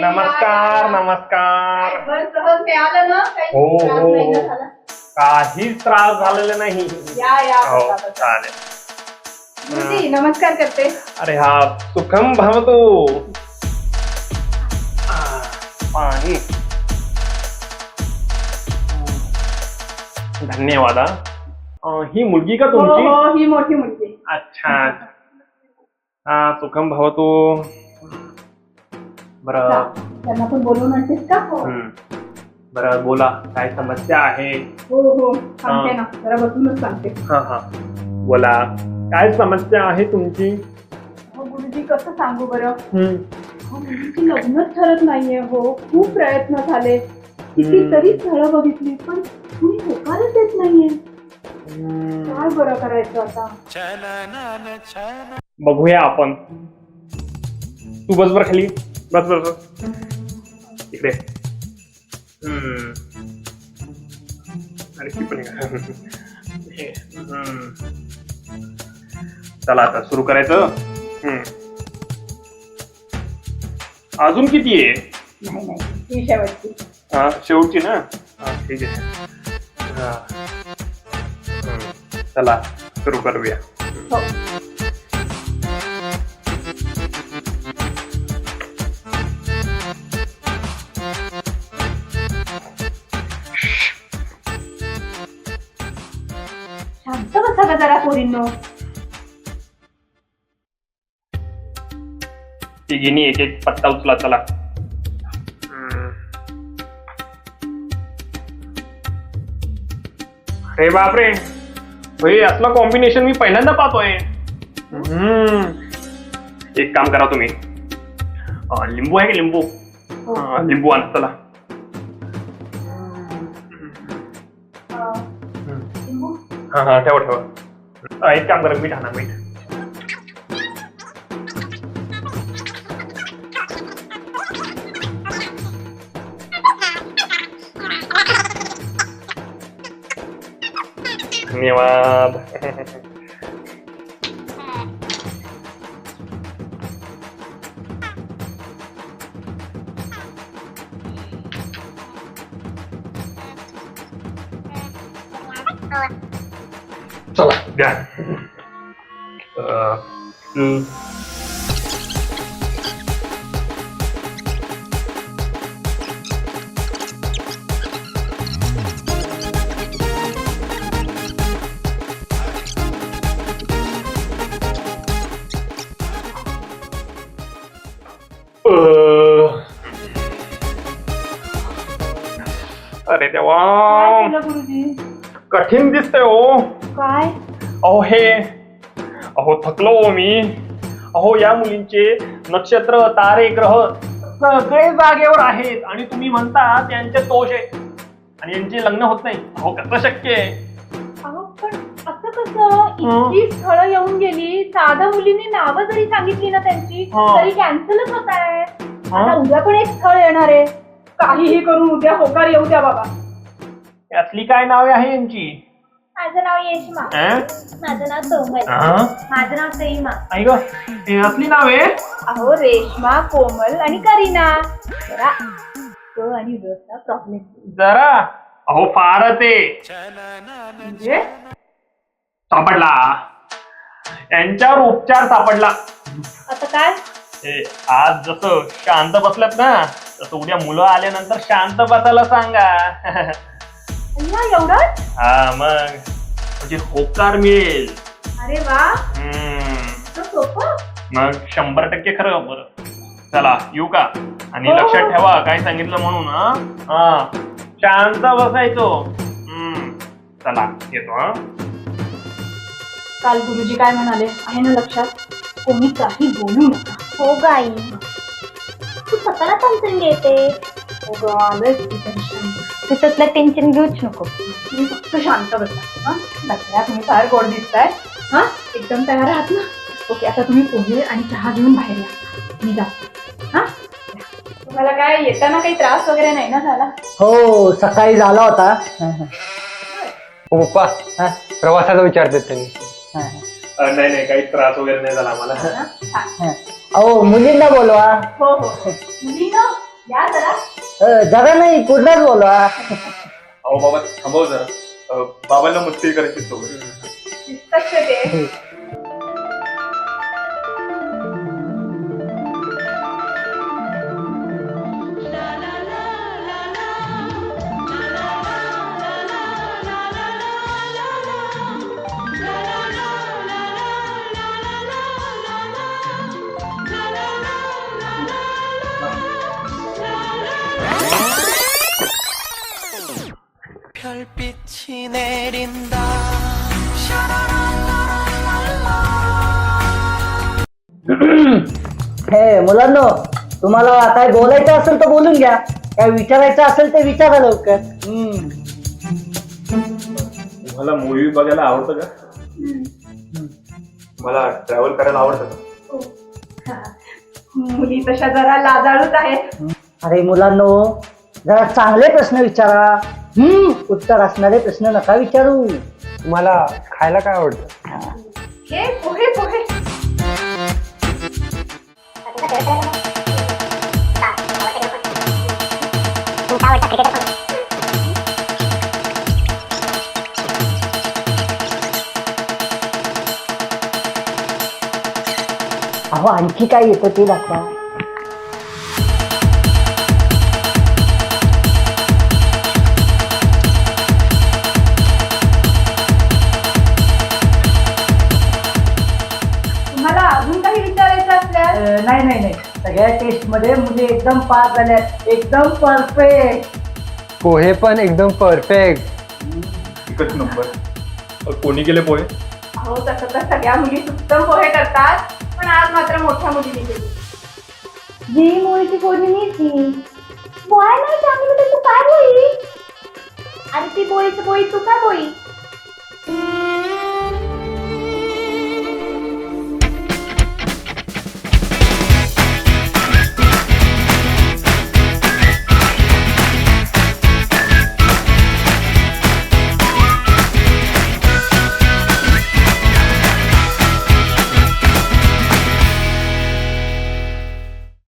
नमस्कार नमस्कार. बर सहज मिळालं ना? काही हो, त्रास हो, नाही ना हो. झाला? काहीच त्रास झालेला नाही. या या हो बसा, बसा. चालेल. नमस्कार करते. अरे हा सुखम भवतु. आ, पाणी. धन्यवाद हा. अं, ही मुलगी का हो तुमची? हो ही मोठी मुलगी. अच्छा. हा सुखम भवतु. बर. त्यांना पण बोलवून आणतेस का? हो. बर बोला. काय समस्या आहे? हो हो. सांगते ना. जरा बसूनच सांगते. हा हा. बोला. काय समस्या आहे तुमची? हो गुरुजी कसं सांगू बरं? हम्म. हो, मुलीची लग्नच ठरत नाहीये हो. खूप प्रयत्न झाले. हम्म. कितीतरी स्थळं बघितली पण कुणी होकारच देत नाहीये. काय बरं करायचं आता? बघूया आपण. तू बस बर खाली. बस बस बस. इकडे. ती पण? हे. चला आता सुरू करायचं. हम्म. अजून किती आहे? ही शेवटची. हा ना? हा ठीक आहे. हा. चला सुरू करूया. जरा पोरींनो तिघींनी एक एक पत्ता उचला चला. अरे बापरे असलं कॉम्बिनेशन मी पहिल्यांदा पाहतोय हम्म. एक काम करा तुम्ही अं, लिंबू आहे का लिंबू हो. अं, लिंबू आण चला अं, लिंबू? हा हा ठेवा ठेवा एक काम करा मीठ आणा मीठ धन्यवाद चला द्या अं, हम्म. अं. अरे देवा काय केलं गुरुजी कठीण दिसतंय हो काय? अहो हे अहो थकलो हो मी. अहो या मुलींचे नक्षत्र तारे ग्रह सगळे जागेवर आहेत. आणि तुम्ही म्हणता त्यांचे दोष आहे आणि यांचे लग्न होत नाही. अहो कसं शक्य आहे? अहो पण असं कसं? इतकी स्थळं येऊन गेली. साधा मुलीने नावं जरी सांगितली ना त्यांची हा. तरी कॅन्सलच होत आहे. हा. आता उद्या पण एक स्थळ येणार आहे. काहीही करून उद्या होकार येऊ द्या बाबा. यातली काय नावे आहे यांची? माझं नाव येशमा? माझं नाव सोमल? माझं नाव सईमा. ग यातली नावे अहो रेशमा कोमल आणि करीना. जरा क आणि प्रॉब्लेम जरा? अहो फारच आहे. म्हणजे? सापडला. यांच्यावर उपचार सापडला. आता काय? हे आज जसं शांत बसल्यात ना तसं उद्या मुलं आल्यानंतर शांत बसायला सांगा. एवढंच? हा मग. म्हणजे होकार मिळेल. अरे वा. हम्म. इतकं सोपं? मग शंभर टक्के खरं बरं. चला येऊ का? आणि हो. लक्षात ठेवा काय सांगितलं म्हणून हा? हा. शांत बसायचो. हम्म. चला येतो हा. काल गुरुजी काय म्हणाले? आहे ना लक्षात? कोणी काही बोलू नका. हो गाई. तू स्वतःला टेन्शन घेते. हो आलंय किती tension. तू त्यातलं टेन्शन घेऊच नको. तुम्ही फक्त शांत बसा. हा? बघा तुम्ही फार गोड दिसताय. हा? एकदम तयार आहात ना? ओके आता तुम्ही पोहे आणि चहा घेऊन बाहेर या. मी जाते. हा? तुम्हाला काय येताना काही त्रास वगैरे नाही ना झाला? हो सकाळी झाला होता. हो? पप्पा हा, प्रवासाचा विचारतात त्यांनी हा, अं, नाही नाही काही त्रास वगैरे नाही झाला हा? हा. अहो मुलींना बोलवा. हो हो. मुलीनं जरा अ, जरा नाही पुढलाच बोलवा अहो बाबा थांबव जरा अ, बाबांना मस्ती करायची सोबत दिसतात 별빛이 내린다. हे मुलांनो तुम्हाला काय बोलायचं असेल तर बोलून घ्या काय विचारायचं असेल ते विचारा लवकर हम्म. तुम्हाला मूवी बघायला आवडतं का मला ट्रॅव्हल करायला आवडतं का हा. मुली तशा जरा लाजाळूच आहेत अरे मुलांनो जरा चांगले प्रश्न विचारा हम्म उत्तर असणारे प्रश्न नका विचारू. तुम्हाला खायला काय आवडतं? हे पोहे पोहे. अहो आणखी काय येतं ते दाखवा. सगळ्या टेस्टमध्ये मुली एकदम पास झाल्या एकदम परफेक्ट पोहे पण एकदम परफेक्ट एकच नंबर कोणी केले पोहे? हो तसं तर सगळ्या मुली उत्तम पोहे करतात पण आज मात्र मोठ्या मुलीने केली. जी मुळीची फोडणी मीची बोळा नाही चांगली तर तू काय बोई अरे ती बोळीचं बोई तू काय बोई